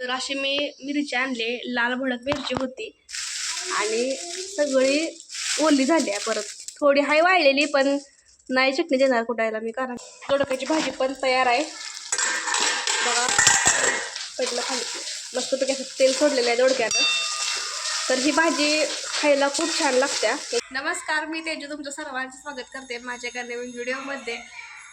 तर अशी मी मिरची आणले. लाल भडक मिरची होती. आणि सगळी ओली झाली आहे परत. थोडी हाय वाळलेली पण नाही चटणी देणार कुठायला मी कारण दोडक्याची भाजी पण तयार आहे. बघा पडलं खाली मस्तपैकी असं तेल सोडलेलं आहे दोडक्यात तर ही भाजी खायला खूप छान लागत्या. नमस्कार मी तेजू. तुमचं सर्वांचं स्वागत करते माझ्या एका नवीन व्हिडिओमध्ये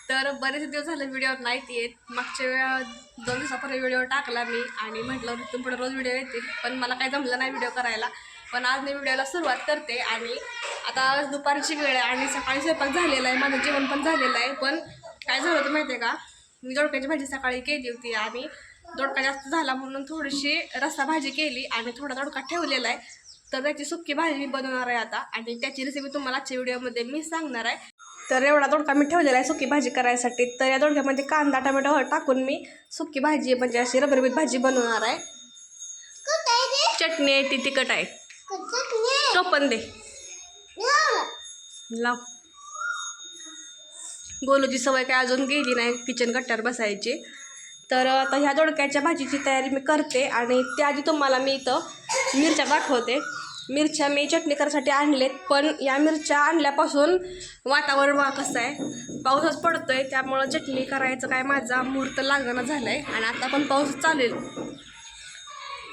तर बरेच दिवस झाले व्हिडिओवर नाहीत येत. मागच्या वेळा दोन दिवसापूर्वी व्हिडिओ टाकला मी आणि म्हटलं तुम पुढे रोज व्हिडिओ येतील पण मला काही जमलं नाही व्हिडिओ करायला. पण आज मी व्हिडिओला सुरुवात करते आणि आता आज दुपारची वेळ आहे आणि सकाळी स्वयंपाक झालेला आहे माझं जेवण पण झालेलं आहे. पण काय झालं होतं माहिती आहे का? मी दोडक्याची भाजी सकाळी केली होती आणि दोडका जास्त झाला म्हणून थोडीशी रस्सा भाजी केली आणि थोडा दोडका ठेवलेला आहे. तर त्याची सुक्की भाजी मी बनवणार आहे आता आणि त्याची रेसिपी तुम्हाला आजच्या व्हिडिओमध्ये मी सांगणार आहे. तर एवढा दोडका मी ठेवलेला आहे सुकी भाजी करायसाठी. तर या दोडक्यामध्ये कांदा टोमॅटो टाकून मी सुकी भाजी म्हणजे अशी रबरबीत भाजी बनवणार आहे. चटणी आहे ती तिखट आहे. टोपण दे. लाव. गोलूची सवय काय अजून गेली नाही किचन कट्ट्यावर बसायची. तर आता ह्या दोडक्याच्या भाजीची तयारी मी करते आणि त्याआधी तुम्हाला मी इथं मिरच्या दाखवते. मिरच्या मी चटणी करायसाठी आणलेत पण या मिरच्या आणल्यापासून वातावरण वा कसं आहे? पाऊसच पडतो आहे त्यामुळं चटणी करायचं काय माझा मुहूर्त लागणं झालं आहे आणि आता पण पाऊस चालेल.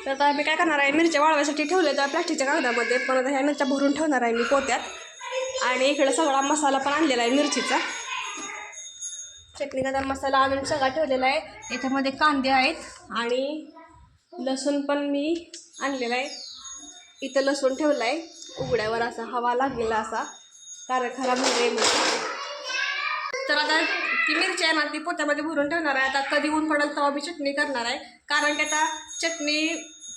तर आता मी काय करणार आहे मिरच्या वाळवायसाठी ठेवले त्या प्लॅस्टिकच्या कागदामध्ये पण आता ह्या मिरच्या भरून ठेवणार आहे मी पोत्यात. आणि इकडे सगळा मसाला पण आणलेला आहे मिरचीचा. चटणी चटणीचा मसाला आणून सगळा ठेवलेला आहे. याच्यामध्ये कांदे आहेत आणि लसूण पण मी आणलेला आहे. इथं लसूण ठेवला आहे उघड्यावर असा हवा लागलेला असा. कारण खराब होऊ म्हणून. तर आता ती मिरची आहे ना ती पोत्यामध्ये भरून ठेवणार आहे. आता कधी ऊन पडेल तेव्हा मी चटणी करणार आहे. कारण की आता चटणी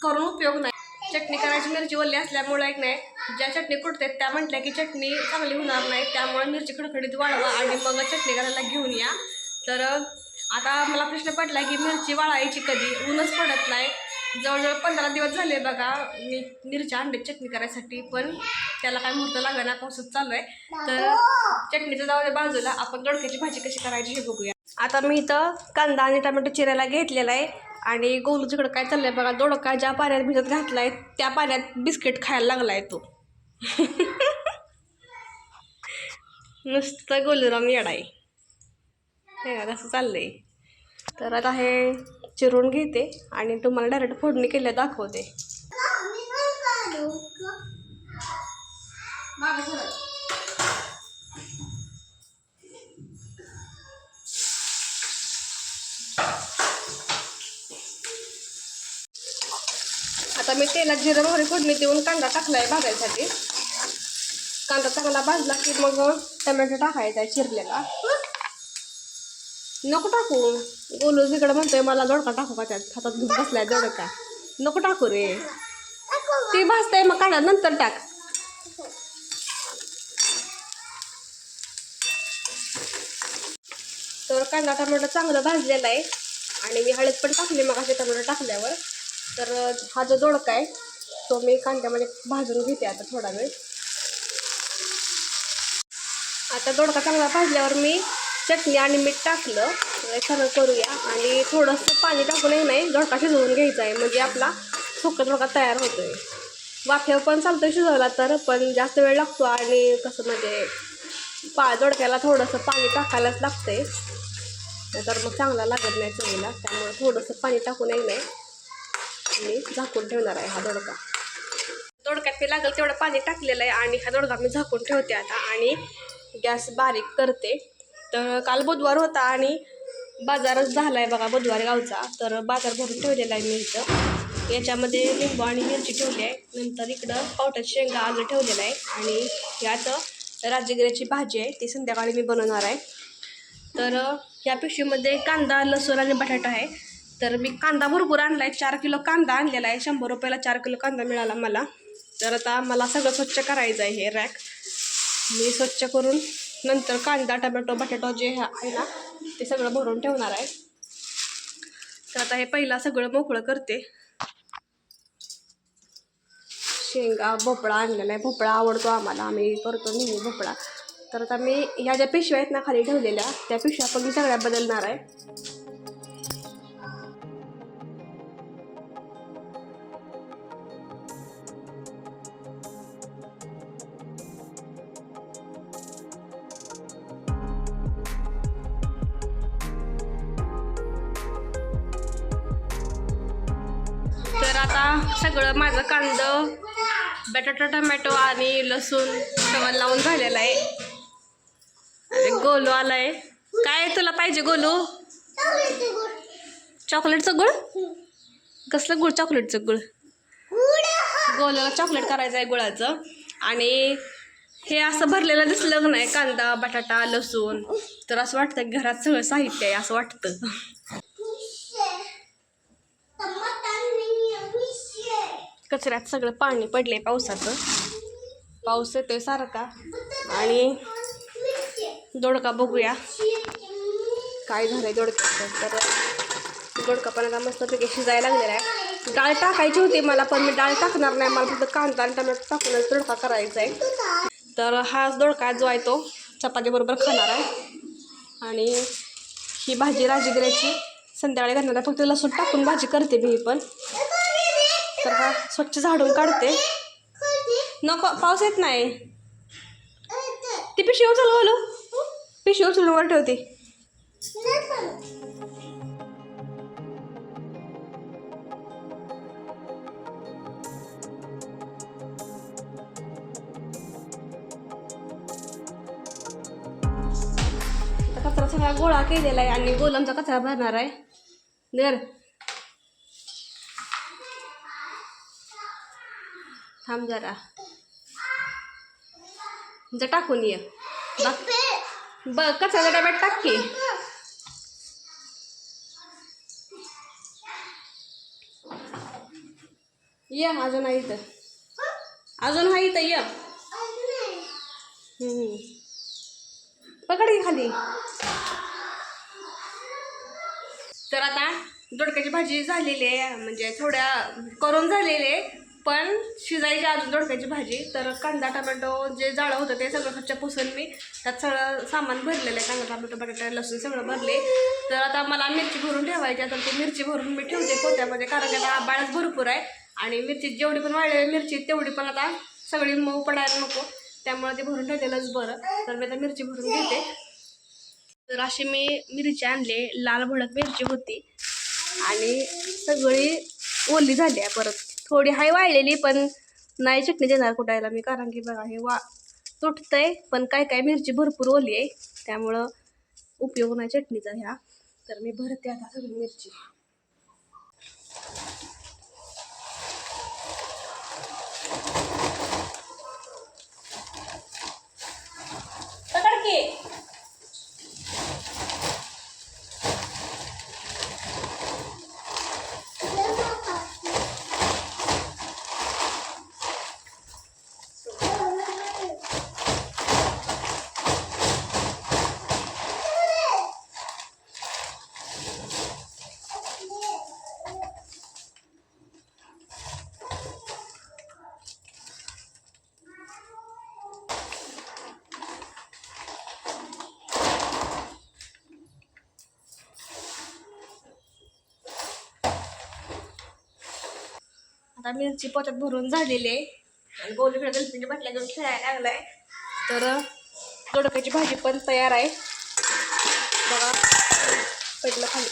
करून उपयोग नाही. चटणी करायची मिरची ओली असल्यामुळे एक नाही ज्या चटणी कुटतात त्या म्हटल्या की चटणी चांगली होणार नाही. त्यामुळे मिरची खडखडीत वाढवा आणि मग चटणी करायला घेऊन या. तर आता मला प्रश्न पडला की मिरची वाळायची कधी? ऊनच पडत नाही. जवळजवळ पंधरा दिवस झाले बघा मी मिरच्या अंडे चटणी करायसाठी पण त्याला काय मुहूर्त लागणार पाऊसच चालू आहे तर चटणीचं जाऊ बाजूला आपण दोडक्याची भाजी कशी करायची हे बघूया. आता मी इथं कांदा आणि टमॅटो चिरायला घेतलेला आहे. आणि गोलू तिकडं काय चाललंय बघा दोडका ज्या पाण्यात भिजत घातलाय त्या पाण्यात बिस्किट खायला लागलाय तो. नुसतं गोलूराम येडाय. आहे हे कसं चाललंय. तर आता हे चिरून घेते आणि तुम्हाला डायरेक्ट फोडणी केल्या दाखवते. आता मी तेलात जिरं मोहरी फोडणी देऊन कांदा टाकलाय भाजायसाठी कांदा चांगला भाजला की मग टमॅटो टाकायचा आहे चिरलेला. नको टाकू. गोलू तिकडे म्हणतोय मला दोडका टाकू का त्यात? हातात घेऊन बसलाय दोडका नको टाकू रे. ती भाजताय मग काढा नंतर टाक. तर कांदा टमाटा चांगलं भाजलेला आहे. आणि मी हळद पण टाकली मग असे टमॅटो टाकल्यावर. तर हा जो दोडका आहे तो मी कांद्यामध्ये भाजून घेते आता थोडा वेळ. आता दोडका चांगला भाजल्यावर मी चटणी आणि मीठ टाकलं. सगळं खरं करूया. आणि थोडंसं पाणी टाकूनही नाही दोडका शिजवून घ्यायचा आहे म्हणजे आपला सुका दोडका तयार होतो आहे वाफ्यावर पण चालतोय शिजवला तर पण जास्त वेळ लागतो आणि कसं म्हणजे पा दोडक्याला थोडंसं पाणी टाकायलाच लागतंय. तर मग चांगला लागत नाही चवीला. त्यामुळे थोडंसं पाणी टाकूनही नाही. मी झाकून ठेवणार आहे हा दोडका. दोडक्यात मी लागेल तेवढं पाणी टाकलेलं आहे आणि हा दोडका मी झाकून ठेवते आता. आणि गॅस बारीक करते. तर काल बुधवार होता आणि बाजारच झाला आहे बघा बुधवार गावचा. तर बाजार भरून ठेवलेला आहे मी इथं. याच्यामध्ये लिंबू आणि मिरची ठेवली आहे. नंतर इकडं पावट्याची शेंगा आलं ठेवलेलं आहे. आणि यात राजगिऱ्याची भाजी आहे. ती संध्याकाळी मी बनवणार आहे. तर या पिशवीमध्ये कांदा लसूण आणि बटाटा आहे. तर मी कांदा भरपूर आणला आहे चार किलो कांदा आणलेला आहे. शंभर रुपयाला चार किलो कांदा मिळाला मला. तर आता मला सगळं स्वच्छ करायचं आहे हे रॅक. मी स्वच्छ करून नंतर कांदा टमॅटो बटाटो जे आहे ना ते सगळं भरून ठेवणार आहे. तर आता हे पहिला सगळं मोकळं करते. शेंगा भोपळा आणलेला आहे. भोपळा आवडतो आम्हाला. आम्ही करतो नेहमी भोपळा. तर आता मी ह्या ज्या पिशव्या आहेत ना खाली ठेवलेल्या त्या पिशव्या पण मी सगळ्या बदलणार आहे. आता सगळं माझं कांदं बटाटा टमॅटो आणि लसूण सगळं लावून झालेलं आहे. आणि गोलू आलाय. काय तुला पाहिजे गोलू? चॉकलेटचं गुळ? कसलं गुळ? चॉकलेटचं गुळ. गोलूला चॉकलेट करायचं आहे गुळाचं. आणि हे असं भरलेलं दिसलं नाही कांदा बटाटा लसूण. तर असं वाटतं घरात सगळं साहित्य आहे असं वाटतं. कचऱ्यात सगळं पाणी पडले पावसाचं. पाऊस येतोय सारखा. आणि दोडका बघूया. काय झालंय दोडक्याचं. तर दोडका पण आता मस्तपैकी शिजायला लागलेला आहे. डाळ टाकायची होती मला पण मी डाळ टाकणार नाही. मला फक्त कांदा आणि टमॅटो टाकूनच दोडका करायचा आहे. तर हा दोडका जो आहे तो चपातीबरोबर खाणार आहे. आणि ही भाजी राजगिऱ्याची. संध्याकाळी घालणार आहे फक्त लसूण टाकून भाजी करते मी पण. तर हा स्वच्छ झाडून काढते. नको पाऊस येत नाही. ती पिशवी उचल बोलू पिशवी उचलून वर ठेवते कचरा सगळा गोळा केलेला आहे आणि गोलमचा कचरा भरणार आहे. दर थांब जरा. जा टाकून ये बघ. बघ कचऱ्याच्या डब्यात टाक की. ये अजून आहे इथं. अजून हा इथं ये. पकड की खाली. तर आता दोडक्याची भाजी झालेली आहे म्हणजे थोड्या करून झालेले आहे. पण शिजायची अजून दोडक्याची भाजी तर कांदा टमॅटो जे जाळं होतं ते सगळं खच्च्या पुसून मी त्यात सगळं सामान भरलेलं आहे. कांदा टमॅटो बटाटा लसूण सगळं भरले. तर आता मला मिरची भरून ठेवायची आता ती मिरची भरून मी ठेवते पोत्यामध्ये कारण की आता आबाळच भरपूर आहे आणि मिरची जेवढी पण वाढलेली मिरची तेवढी पण आता सगळी मऊ पडायला नको. त्यामुळे ते भरून ठेवलेलंच बरं. तर मी आता मिरची भरून घेते. तर अशी मी मिरची आणले. लाल भडक मिरची होती. आणि सगळी ओली झाली आहे परत. थोडी हाय वाळलेली पण नाही चटणी देणार कुठायला मी. कारण की बघा हे वा तुटतंय पण काय काय मिरची भरपूर ओली आहे. त्यामुळं उपयोग नाही चटणीचा ह्या. तर मी भरते आता सगळी मिरची पकड की आता मिरची पोटात भरून झालेली आहे. आणि गोलीकडे गणपती बाटल्या घेऊन खेळायला लागलाय. तर दोडक्याची भाजी पण तयार आहे. बघा. पडलं खाली.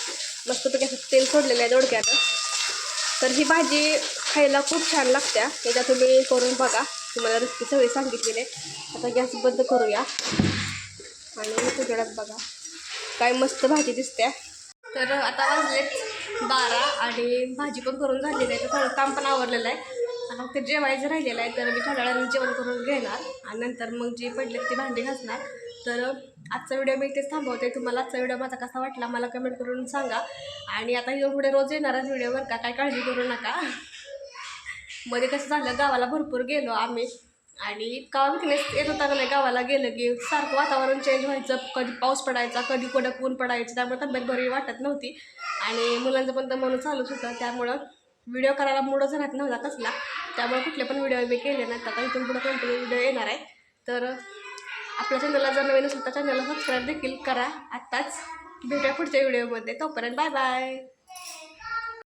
मस्तपैकी असं तेल सोडलेलं आहे दोडक्यानं तर ही भाजी खायला खूप छान लागत्या. एकदा तुम्ही करून बघा. तुम्हाला रेसिपी सगळी सांगितलेली आहे. आता गॅस बंद करूया. आणि तुझ्याकडे बघा. काय मस्त भाजी दिसते तर आता वाजलेत. बारा आणि भाजी पण करून झालेली आहे. तर थोडं काम पण आवरलेलं आहे. आता फक्त जेवायचं राहिलेलं आहे. तर मी थोड्या वेळाने जेवण करून घेणार. आणि नंतर मग जी पडले ती भांडी घासणार. तर आजचा व्हिडिओ मी इथेच थांबवते. तुम्हाला आजचा व्हिडिओ माझा कसा वाटला मला कमेंट करून सांगा. आणि आता ही पुढे रोज येणारच व्हिडिओवर का? काय काळजी करू नका. मध्ये कसं झालं गावाला भरपूर गेलो आम्ही. आणि इतका विकनेस येत होता का नाही गावाला गेलं की सारखं वातावरण चेंज व्हायचं. कधी पाऊस पडायचा कधी कडक ऊन पडायचं त्यामुळे तब्येत बरी वाटत नव्हती. आणि मुलांचं पण तर म्हणून चालूच होतं त्यामुळं व्हिडिओ करायला मूडच राहत नव्हता कसला. त्यामुळे कुठले पण व्हिडिओ मी केले नाहीत. आता इथून पुढे कंटिन्यू व्हिडिओ येणार आहे. तर आपल्या चॅनलला जर नवीन असेल तर चॅनलला सबस्क्राईब देखील करा. आत्ताच भेटूया पुढच्या व्हिडिओमध्ये तोपर्यंत बाय बाय